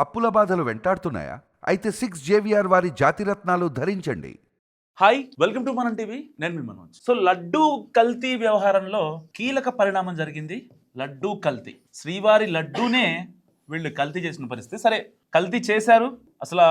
అప్పుల బాధలు వెంటాడుతున్నాయా? అయితే సిక్స్ జేవిఆర్ వారి జాతిరత్నాలు ధరించండి. Hi welcome to Manam TV నేను మీ మనోజ్. సో లడ్డూ కల్తీ వ్యవహారంలో కీలక పరిణామం జరిగింది. లడ్డూ కల్తీ. శ్రీవారి లడ్డూనే వీళ్ళు కల్తీ చేసిన పరిస్థితి. సరే కల్తీ చేశారు. అసలు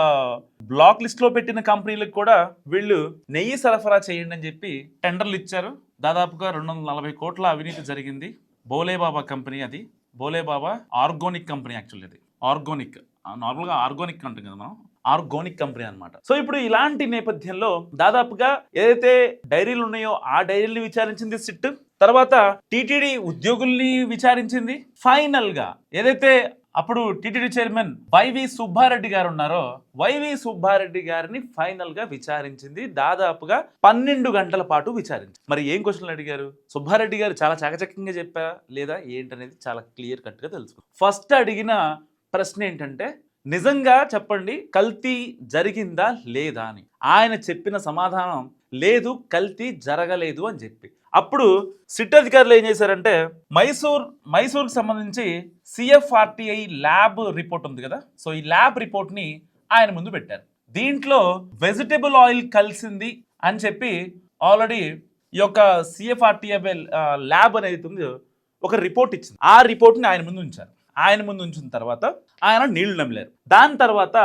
బ్లాక్ లిస్ట్లో పెట్టిన కంపెనీలకు కూడా వీళ్ళు నెయ్యి సరఫరా చేయండి అని చెప్పి టెండర్లు ఇచ్చారు. దాదాపుగా రెండు వందల నలభై కోట్ల అవినీతి జరిగింది. బోలేబాబా కంపెనీ అది. బోలేబాబా ఆర్గానిక్ కంపెనీ యాక్చువల్లీ అది. ఆర్గానిక్. నార్మల్గా ఆర్గానిక్ అంటాం కదా మనం ఆర్గానిక్ కంపెనీ అనమాట సో ఇప్పుడు ఇలాంటి నేపథ్యంలో దాదాపుగా ఏదైతే డైరీలు ఉన్నాయో ఆ డైరీలు విచారించింది సిట్ తర్వాత టీటీడీ ఉద్యోగుల్ని విచారించింది. ఫైనల్గా ఏదైతే అప్పుడు టీటీడీ చైర్మన్ వైవి సుబ్బారెడ్డి గారు ఉన్నారో వైవి సుబ్బారెడ్డి గారిని ఫైనల్గా విచారించింది. దాదాపుగా పన్నెండు గంటల పాటు విచారించింది. మరి ఏం క్వశ్చన్లు అడిగారు? సుబ్బారెడ్డి గారు చాలా చాకచక్యంగా చెప్పారా లేదా ఏంటనేది చాలా క్లియర్ కట్గా తెలుసుకో ఫస్ట్ అడిగిన ప్రశ్న ఏంటంటే నిజంగా చెప్పండి కల్తీ జరిగిందా లేదా అని. ఆయన చెప్పిన సమాధానం లేదు కల్తీ జరగలేదు అని చెప్పి. అప్పుడు సిట్ అధికారులు ఏం చేశారంటే మైసూర్ మైసూర్కి సంబంధించి సిఎఫ్ఆర్టీఐ ల్యాబ్ రిపోర్ట్ ఉంది కదా? సో ఈ ల్యాబ్ రిపోర్ట్ని ఆయన ముందు పెట్టారు. దీంట్లో వెజిటబుల్ ఆయిల్ కలిసింది అని చెప్పి ఆల్రెడీ ఈ యొక్క సిఎఫ్ఆర్టీఐ ల్యాబ్ అనేది ఒక రిపోర్ట్ ఇచ్చింది. ఆ రిపోర్ట్ని ఆయన ముందు ఉంచారు. ఆయన ముందు ఉంచిన తర్వాత ఆయన నీళ్ళు నమ్మలేరు దాని తర్వాత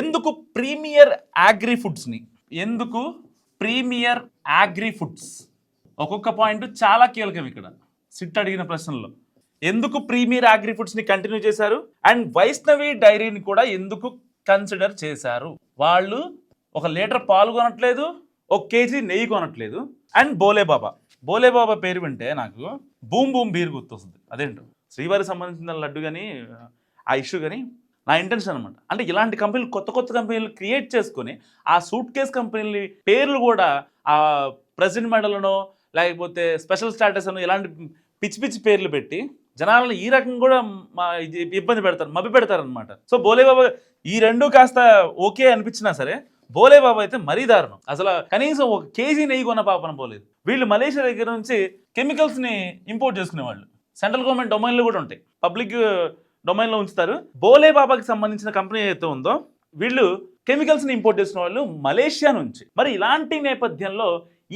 ఎందుకు ప్రీమియర్ యాగ్రీ ఫుడ్స్ని ఎందుకు ప్రీమియర్ యాగ్రీ ఫుడ్స్? ఒక్కొక్క పాయింట్ చాలా కీలకం ఇక్కడ. సిట్ అడిగిన ప్రశ్నలో ఎందుకు ప్రీమియర్ అగ్రి ఫుడ్స్ని కంటిన్యూ చేశారు? అండ్ వైష్ణవి డైరీని కూడా ఎందుకు కన్సిడర్ చేశారు? వాళ్ళు ఒక లీటర్ పాలు కొనట్లేదు ఒక కేజీ నెయ్యి కొనట్లేదు. అండ్ బోలేబాబా బోలేబాబా పేరు వింటే నాకు బూమ్ బూమ్ బీర్ గుర్తొస్తుంది. అదేంటో? శ్రీవారికి సంబంధించిన లడ్డు కానీ ఆ ఇష్యూ కానీ నా ఇంటెన్షన్ అనమాట అంటే ఇలాంటి కంపెనీలు కొత్త కొత్త కంపెనీలు క్రియేట్ చేసుకొని ఆ సూట్ కేస్ కంపెనీల పేర్లు కూడా ఆ ప్రెసిడెంట్ మెడలనో లేకపోతే స్పెషల్ స్టాటస్ అనో ఇలాంటి పిచ్చి పిచ్చి పేర్లు పెట్టి జనాలను ఈ రకంగా కూడా మా ఇది ఇబ్బంది పెడతారు మభ్య పెడతారు అనమాట సో బోలేబాబా ఈ రెండు కాస్త ఓకే అనిపించినా సరే బోలేబాబా అయితే మరీ దారుణం. అసలు కనీసం ఒక కేజీ నెయ్యి కొన్న పాపన పోలేదు. వీళ్ళు మలేషియా దగ్గర నుంచి కెమికల్స్ని ఇంపోర్ట్ చేసుకునేవాళ్ళు. సెంట్రల్ గవర్నమెంట్ డొమైన్లో కూడా ఉంటాయి. పబ్లిక్ డొమైన్లో ఉంచుతారు. బోలే బాబాకి సంబంధించిన కంపెనీ ఏదైతే ఉందో వీళ్ళు కెమికల్స్ని ఇంపోర్ట్ చేసిన వాళ్ళు మలేషియా నుంచి. మరి ఇలాంటి నేపథ్యంలో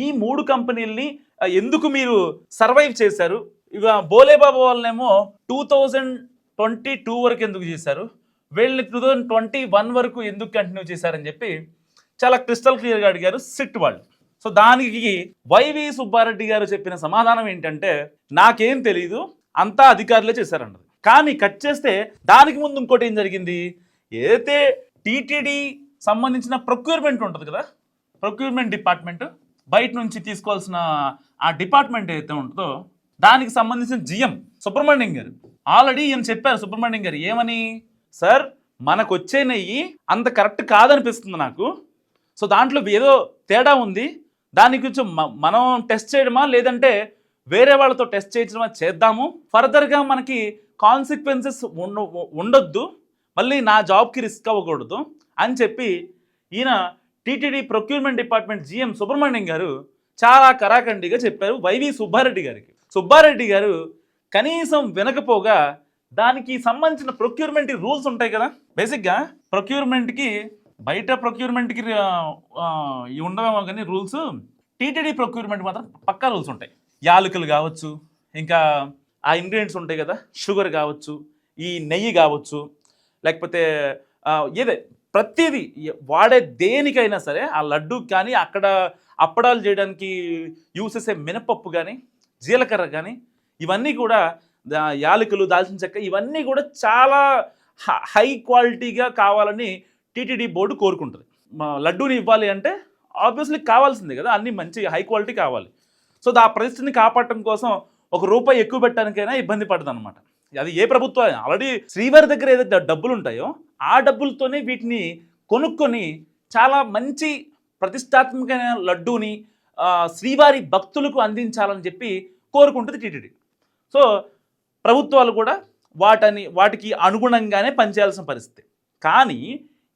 ఈ మూడు కంపెనీల్ని ఎందుకు మీరు సర్వైవ్ చేశారు? ఇక బోలే బాబా వాళ్ళనేమో టూ థౌజండ్ ట్వంటీ టూ వరకు ఎందుకు చేశారు? వీళ్ళని టూ థౌజండ్ ట్వంటీ వన్ వరకు ఎందుకు కంటిన్యూ చేశారని చెప్పి చాలా క్రిస్టల్ క్లియర్గా అడిగారు సిట్ వాళ్ళు. సో దానికి వైవి సుబ్బారెడ్డి గారు చెప్పిన సమాధానం ఏంటంటే నాకేం తెలీదు అంతా అధికారులే చేశారన్నది. కానీ కట్ చేస్తే దానికి ముందు ఇంకోటి ఏం జరిగింది? ఏదైతే టీటీడీ సంబంధించిన ప్రొక్యూర్మెంట్ ఉంటుంది కదా ప్రొక్యూర్మెంట్ డిపార్ట్మెంట్ బయట నుంచి తీసుకోవాల్సిన ఆ డిపార్ట్మెంట్ ఏదైతే ఉంటుందో దానికి సంబంధించిన జిఎం సుబ్రహ్మణ్యం గారు. ఆల్రెడీ ఈయన చెప్పారు సుబ్రహ్మణ్యం గారు ఏమని? సార్ మనకు వచ్చే నెయ్యి అంత కరెక్ట్ కాదనిపిస్తుంది నాకు. సో దాంట్లో ఏదో తేడా ఉంది. దాని గురించి మనం టెస్ట్ చేయడమా? లేదంటే వేరే వాళ్ళతో టెస్ట్ చేయించడమా? చేద్దాము. ఫర్దర్గా మనకి కాన్సిక్వెన్సెస్ ఉండ ఉండొద్దు. మళ్ళీ నా జాబ్కి రిస్క్ అవ్వకూడదు అని చెప్పి ఈయన TTD procurement department GM Subrahmanyam గారు చాలా కరాఖండిగా చెప్పారు వైవి సుబ్బారెడ్డి గారికి. సుబ్బారెడ్డి గారు కనీసం వినకపోగా దానికి సంబంధించిన ప్రొక్యూర్మెంట్ రూల్స్ ఉంటాయి కదా? బేసిక్గా ప్రొక్యూర్మెంట్కి బయట ప్రొక్యూర్మెంట్కి ఉండవేమో కానీ రూల్స్ టీటీడీ ప్రొక్యూర్మెంట్ మాత్రం పక్కా రూల్స్ ఉంటాయి. యాలకులు కావచ్చు ఇంకా ఆ ఇంగ్రీడియంట్స్ ఉంటాయి కదా షుగర్ కావచ్చు ఈ నెయ్యి కావచ్చు లేకపోతే ఏదే ప్రతిదీ వాడే దేనికైనా సరే ఆ లడ్డు కానీ అక్కడ అప్పడాలు చేయడానికి యూస్ చేసే మినపప్పు కానీ జీలకర్ర కానీ ఇవన్నీ కూడా యాలకులు దాల్చిన చెక్క ఇవన్నీ కూడా చాలా హై క్వాలిటీగా కావాలని టీటీడీ బోర్డు కోరుకుంటుంది. మా లడ్డూని ఇవ్వాలి అంటే ఆబ్వియస్లీ కావాల్సిందే కదా అన్ని మంచి హై క్వాలిటీ కావాలి. సో ఆ పరిస్థితిని కాపాడటం కోసం ఒక రూపాయి ఎక్కువ పెట్టడానికైనా ఇబ్బంది పడుతుంది అనమాట అది ఏ ప్రభుత్వం ఆల్రెడీ శ్రీవారి దగ్గర ఏదైతే డబ్బులు ఉంటాయో ఆ డబ్బులతోనే వీటిని కొనుక్కొని చాలా మంచి ప్రతిష్టాత్మకమైన లడ్డూని శ్రీవారి భక్తులకు అందించాలని చెప్పి కోరుకుంటుంది టీటీడీ. సో ప్రభుత్వాలు కూడా వాటని వాటికి అనుగుణంగానే పనిచేయాల్సిన పరిస్థితి. కానీ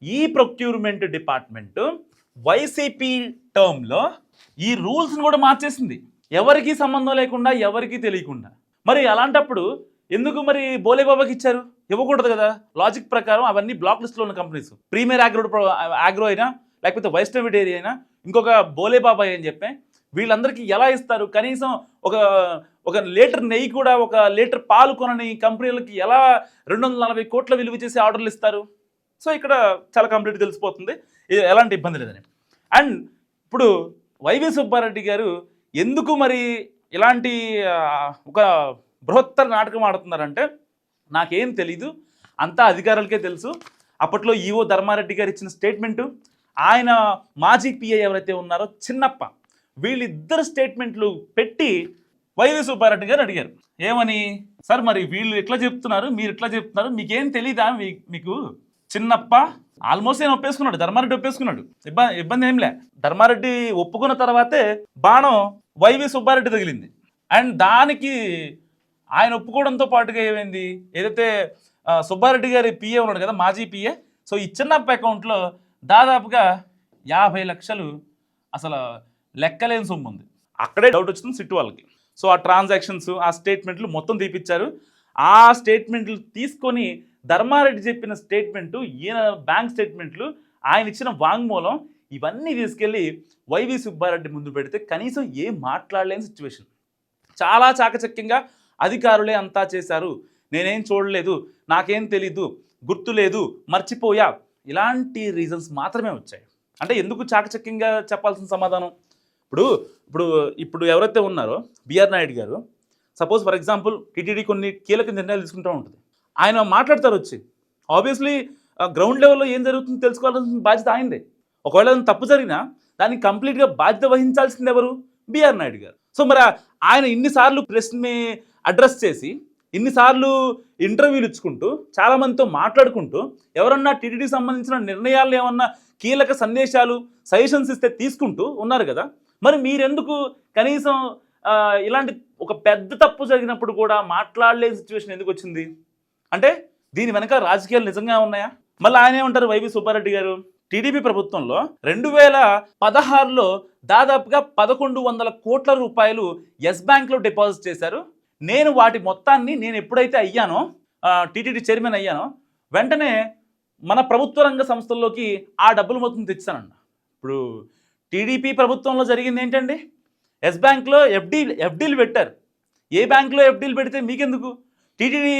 ఈ ప్రొక్యూర్మెంట్ డిపార్ట్మెంట్ వైసీపీ టర్మ్లో ఈ రూల్స్ని కూడా మార్చేసింది. ఎవరికి సంబంధం లేకుండా ఎవరికి తెలియకుండా. మరి అలాంటప్పుడు ఎందుకు మరి బోలేబాబాకి ఇచ్చారు? ఇవ్వకూడదు కదా. లాజిక్ ప్రకారం అవన్నీ బ్లాక్ లిస్ట్లో ఉన్న కంపెనీస్. ప్రీమియర్ ఆగ్రో ఆగ్రో అయినా లేకపోతే వైష్ణవి డైరీ అయినా ఇంకొక బోలేబాబా అని చెప్పే వీళ్ళందరికీ ఎలా ఇస్తారు? కనీసం ఒక ఒక లీటర్ నెయ్యి కూడా ఒక లీటర్ పాలు కొనని కంపెనీలకి ఎలా రెండు వందల నలభై కోట్ల విలువ చేసి ఆర్డర్లు ఇస్తారు? సో ఇక్కడ చాలా కంప్లీట్ తెలిసిపోతుంది. ఎలాంటి ఇబ్బంది లేదని. అండ్ ఇప్పుడు వైవి సుబ్బారెడ్డి గారు ఎందుకు మరి ఇలాంటి ఒక బృహత్తర నాటకం ఆడుతున్నారంటే నాకేం తెలీదు. అంతా అధికారులకే తెలుసు. అప్పట్లో ఈవో ధర్మారెడ్డి గారు ఇచ్చిన స్టేట్మెంటు ఆయన మాజీ పిఐ ఎవరైతే ఉన్నారో చిన్నప్ప వీళ్ళిద్దరు స్టేట్మెంట్లు పెట్టి వైవి సుబ్బారెడ్డి గారు అడిగారు. ఏమని? సార్ మరి వీళ్ళు ఎట్లా చెప్తున్నారు? మీరు ఎట్లా చెప్తున్నారు? మీకేం తెలీదా మీ- మీకు? చిన్నప్ప ఆల్మోస్ట్ ఆయన ఒప్పేసుకున్నాడు ధర్మారెడ్డి ఒప్పేసుకున్నాడు. ఇబ్బంది ఇబ్బంది ఏం లే. ధర్మారెడ్డి ఒప్పుకున్న తర్వాతే బాణం వైవి సుబ్బారెడ్డి తగిలింది. అండ్ దానికి ఆయన ఒప్పుకోవడంతో పాటుగా ఏమైంది? ఏదైతే సుబ్బారెడ్డి గారి పిఏ ఉన్నాడు కదా మాజీ పిఏ సో ఈ చిన్నప్ప అకౌంట్లో దాదాపుగా యాభై లక్షలు అసలు లెక్కలేని సొమ్ము ఉంది. అక్కడే డౌట్ వచ్చింది సిట్టు వాళ్ళకి. సో ఆ ట్రాన్సాక్షన్స్ ఆ స్టేట్మెంట్లు మొత్తం తీపిచ్చారు. ఆ స్టేట్మెంట్లు తీసుకొని ధర్మారెడ్డి చెప్పిన స్టేట్మెంట్ ఈయన బ్యాంక్ స్టేట్మెంట్లు ఆయన ఇచ్చిన వాంగ్మూలం ఇవన్నీ తీసుకెళ్ళి వైవి సుబ్బారెడ్డి ముందు పెడితే కనీసం ఏం మాట్లాడలేని సిచ్యువేషన్. చాలా చాకచక్యంగా అధికారులే అంతా చేశారు. నేనేం చూడలేదు నాకేం తెలీదు గుర్తు లేదు మర్చిపోయా. ఇలాంటి రీజన్స్ మాత్రమే వచ్చాయి. అంటే ఎందుకు చాకచక్యంగా చెప్పాల్సిన సమాధానం? ఇప్పుడు ఇప్పుడు ఇప్పుడు ఎవరైతే ఉన్నారో బిఆర్ నాయుడు గారు సపోజ్ ఫర్ ఎగ్జాంపుల్ టీటీడీ కొన్ని కీలక నిర్ణయాలు తీసుకుంటూ ఉంటుంది. ఆయన మాట్లాడతారు వచ్చి. ఆబ్వియస్లీ గ్రౌండ్ లెవెల్లో ఏం జరుగుతుందో తెలుసుకోవాల్సిన బాధ్యత ఆయనదే. ఒకవేళ తప్పు జరిగినా దానికి కంప్లీట్గా బాధ్యత వహించాల్సింది ఎవరు? బిఆర్ నాయుడు గారు. సో మరి ఆయన ఇన్నిసార్లు ప్రెస్ని అడ్రస్ చేసి ఇన్నిసార్లు ఇంటర్వ్యూలు ఇచ్చుకుంటూ చాలామందితో మాట్లాడుకుంటూ ఎవరన్నా టీటీడీకి సంబంధించిన నిర్ణయాలు ఏమన్నా కీలక సందేశాలు సజెషన్స్ ఇస్తే తీసుకుంటూ ఉన్నారు కదా. మరి మీరెందుకు కనీసం ఇలాంటి ఒక పెద్ద తప్పు జరిగినప్పుడు కూడా మాట్లాడలేని సిచ్యువేషన్ ఎందుకు వచ్చింది? అంటే దీని వెనక రాజకీయాలు నిజంగా ఉన్నాయా? మళ్ళీ ఆయన ఏమంటారు వైవి సుబ్బారెడ్డి గారు? టీడీపీ ప్రభుత్వంలో రెండు వేల పదహారులో దాదాపుగా పదకొండు వందల కోట్ల రూపాయలు ఎస్ బ్యాంక్లో డిపాజిట్ చేశారు. నేను వాటి మొత్తాన్ని నేను ఎప్పుడైతే అయ్యానో టీటీడీ చైర్మన్ అయ్యానో వెంటనే మన ప్రభుత్వ రంగ సంస్థల్లోకి ఆ డబ్బులు మొత్తం తెచ్చానన్న. ఇప్పుడు టీడీపీ ప్రభుత్వంలో జరిగింది ఏంటండి? ఎస్ బ్యాంక్లో ఎఫ్డీ ఎఫ్డీలు పెట్టారు. ఏ బ్యాంక్లో ఎఫ్డీలు పెడితే మీకెందుకు? టీటీడీ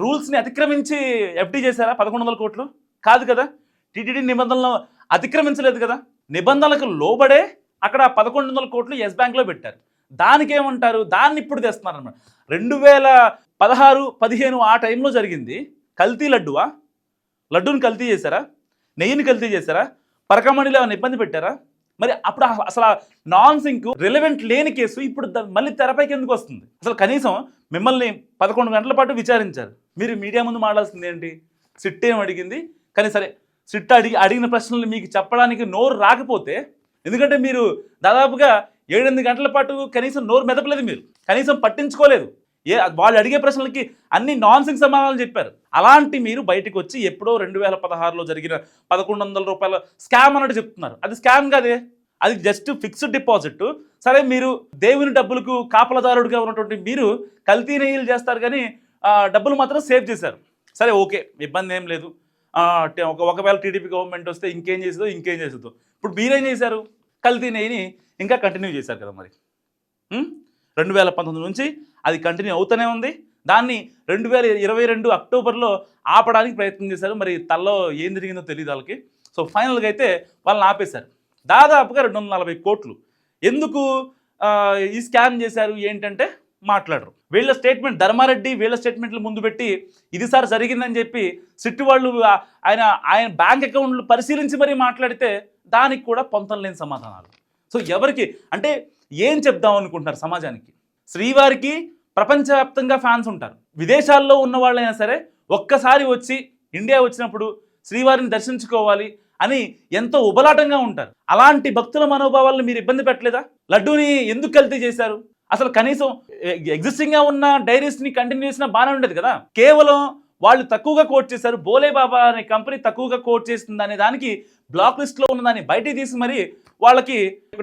రూల్స్ని అతిక్రమించి ఎఫ్డీ చేశారా? పదకొండు వందల కోట్లు? కాదు కదా. టీటీడీ నిబంధనలు అతిక్రమించలేదు కదా. నిబంధనలకు లోబడే అక్కడ పదకొండు వందల కోట్లు ఎస్ బ్యాంక్లో పెట్టారు. దానికి ఏమంటారు దాన్ని ఇప్పుడు తెస్తున్నారు అనమాట రెండు వేల పదహారు పదిహేను ఆ టైంలో జరిగింది. కల్తీ లడ్డువా? లడ్డూని కల్తీ చేశారా? నెయ్యిని కల్తీ చేశారా? పరకమణిలో ఏమైనా ఇబ్బంది పెట్టారా? మరి అప్పుడు అసలు నాన్ సింక్ రిలవెంట్ లేని కేసు ఇప్పుడు మళ్ళీ తెరపైకి ఎందుకు వస్తుంది? అసలు కనీసం మిమ్మల్ని పదకొండు గంటల పాటు విచారించారు. మీరు మీడియా ముందు మాట్లాడాల్సింది ఏంటి? సిట్ ఏం అడిగింది? కానీ సరే సిట్ అడిగి అడిగిన ప్రశ్నలు మీకు చెప్పడానికి నోరు రాకపోతే ఎందుకంటే మీరు దాదాపుగా ఏడెనిమిది గంటల పాటు కనీసం నోరు మెదపలేదు మీరు. కనీసం పట్టించుకోలేదు. ఏ వాళ్ళు అడిగే ప్రశ్నలకి అన్ని నాన్ సింగ్ సమాధానాలు చెప్పారు. అలాంటి మీరు బయటకు వచ్చి ఎప్పుడో రెండు వేల పదహారులో జరిగిన పదకొండు వందల రూపాయల స్కామ్ అన్నట్టు చెప్తున్నారు. అది స్కామ్ కాదే. అది జస్ట్ ఫిక్స్డ్ డిపాజిట్ సరే మీరు దేవుని డబ్బులకు కాపలదారుడిగా ఉన్నటువంటి మీరు కల్తీ నెయ్యిలు చేస్తారు కానీ డబ్బులు మాత్రం సేవ్ చేశారు. సరే ఓకే ఇబ్బంది ఏం లేదు. ఒక ఒకవేళ టీడీపీ గవర్నమెంట్ వస్తే ఇంకేం చేసేదో ఇంకేం చేసేదో. ఇప్పుడు మీరేం చేశారు? కల్తీ నెయ్యిని ఇంకా కంటిన్యూ చేశారు కదా మరి. రెండు వేల పంతొమ్మిది నుంచి అది కంటిన్యూ అవుతూనే ఉంది. దాన్ని రెండు వేల ఇరవై రెండు అక్టోబర్లో ఆపడానికి ప్రయత్నం చేశారు. మరి తల్లో ఏం జరిగిందో తెలియదు వాళ్ళకి. సో ఫైనల్గా అయితే వాళ్ళని ఆపేశారు. దాదాపుగా రెండు వందల నలభై కోట్లు. ఎందుకు? ఈ స్కామ్ చేశారు ఏంటంటే మాట్లాడరు. వీళ్ళ స్టేట్మెంట్ ధర్మారెడ్డి వీళ్ళ స్టేట్మెంట్లు ముందు పెట్టి ఇది సార్ జరిగిందని చెప్పి సిట్టు వాళ్ళు ఆయన ఆయన బ్యాంక్ అకౌంట్లు పరిశీలించి మరీ మాట్లాడితే దానికి కూడా పొంతం లేని సమాధానాలు. సో ఎవరికి? అంటే ఏం చెప్దాం అనుకుంటున్నారు సమాజానికి? శ్రీవారికి ప్రపంచవ్యాప్తంగా ఫ్యాన్స్ ఉంటారు. విదేశాల్లో ఉన్న వాళ్ళైనా సరే ఒక్కసారి వచ్చి ఇండియా వచ్చినప్పుడు శ్రీవారిని దర్శించుకోవాలి అని ఎంతో ఉబలాటంగా ఉంటారు. అలాంటి భక్తుల మనోభావాలను మీరు ఇబ్బంది పెట్టలేదా? లడ్డూని ఎందుకు కల్తీ చేశారు? అసలు కనీసం ఎగ్జిస్టింగ్గా ఉన్న డైరీస్ని కంటిన్యూ చేసినా బాగానే ఉండేది కదా? కేవలం వాళ్ళు తక్కువగా కోట్ చేశారు బోలే బాబా అనే కంపెనీ తక్కువగా కోట్ చేస్తుంది అనే దానికి బ్లాక్ లిస్ట్లో ఉన్నదాన్ని ఉన్న దాన్ని బయటికి తీసి మరి వాళ్ళకి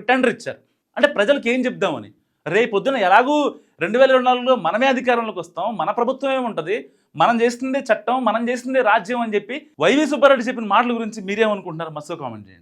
టెండర్ ఇచ్చారు. అంటే ప్రజలకు ఏం చెప్దామని? రేపు పొద్దున ఎలాగూ రెండు వేల ఇరవై నాలుగులో మనమే అధికారంలోకి వస్తాం మన ప్రభుత్వమే ఉంటుంది మనం చేస్తుందే చట్టం మనం చేస్తుందే రాజ్యం అని చెప్పి వైవి సుబ్బారెడ్డి చెప్పిన మాటల గురించి మీరేమనుకుంటున్నారు? మస్తు కామెంట్ చేయండి.